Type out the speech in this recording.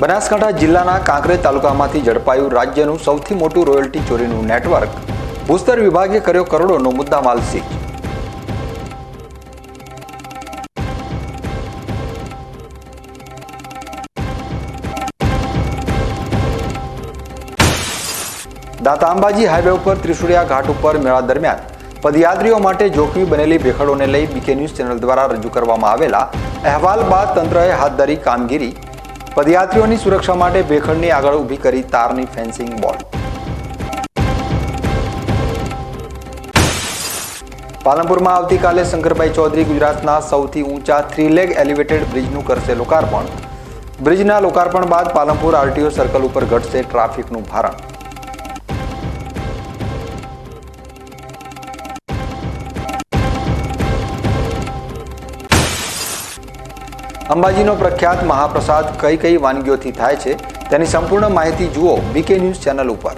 બનાસકાંઠા જિલ્લાના કાંકરેજ તાલુકામાંથી ઝડપાયું રાજ્યનું સૌથી મોટું રોયલ્ટી ચોરીનું નેટવર્ક. ભૂસ્તર વિભાગે કર્યો કરોડોનો મુદ્દામાલ સીઝ દાતા અંબાજી હાઈવે ઉપર ત્રિશુળિયા ઘાટ ઉપર મેળા દરમિયાન પદયાત્રીઓ માટે જોખમી બનેલી ભેખડોને લઈ બીકે ન્યૂઝ ચેનલ દ્વારા રજૂ કરવામાં આવેલા અહેવાલ બાદ તંત્રએ હાથ ધરી કામગીરી પદયાત્રીઓની સુરક્ષા માટે ભેખડની આગળ ઊભી કરી તારની ફેન્સિંગ બોલ. પાલનપુરમાં આવતીકાલે શંકરભાઈ ચૌધરી ગુજરાતના સૌથી ઊંચા થ્રી લેગ એલિવેટેડ બ્રિજનું કરશે લોકાર્પણ. બ્રિજના લોકાર્પણ બાદ પાલનપુર આરટીઓ સર્કલ ઉપર ઘટશે ટ્રાફિકનું ભારણ. અંબાજીનો પ્રખ્યાત મહાપ્રસાદ કઈ કઈ વાનગીઓથી થાય છે તેની સંપૂર્ણ માહિતી જુઓ બીકે ન્યૂઝ ચેનલ ઉપર.